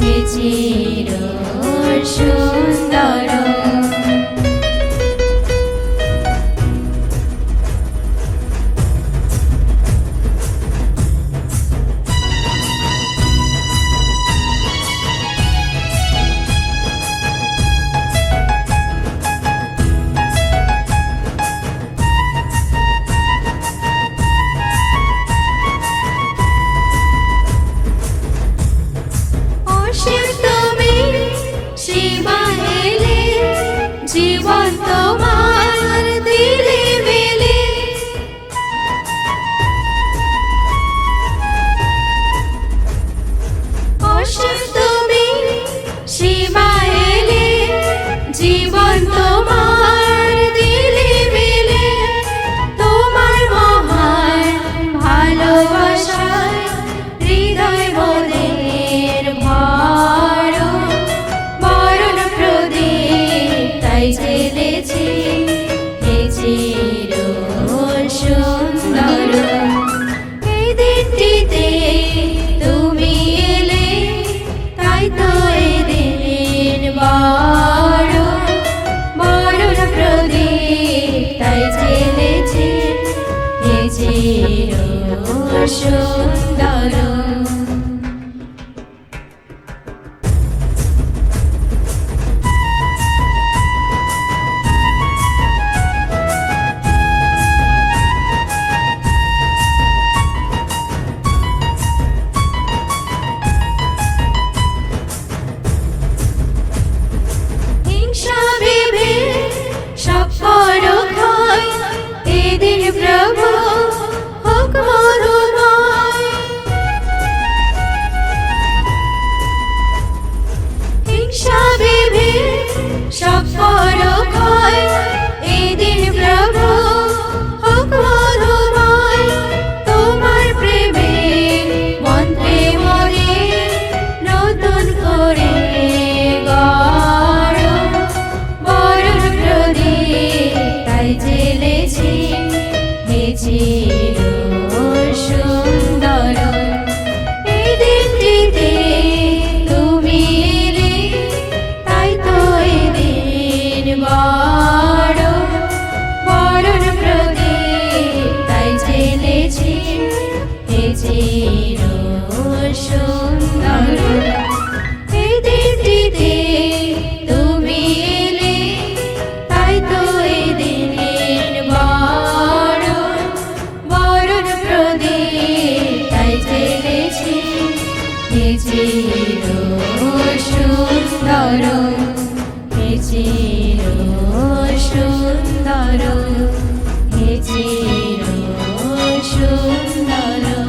বেঁচে বেঁচে জীবন তোমার সুন্দর সুন্দর হে চির সুন্দর হে চির সুন্দর।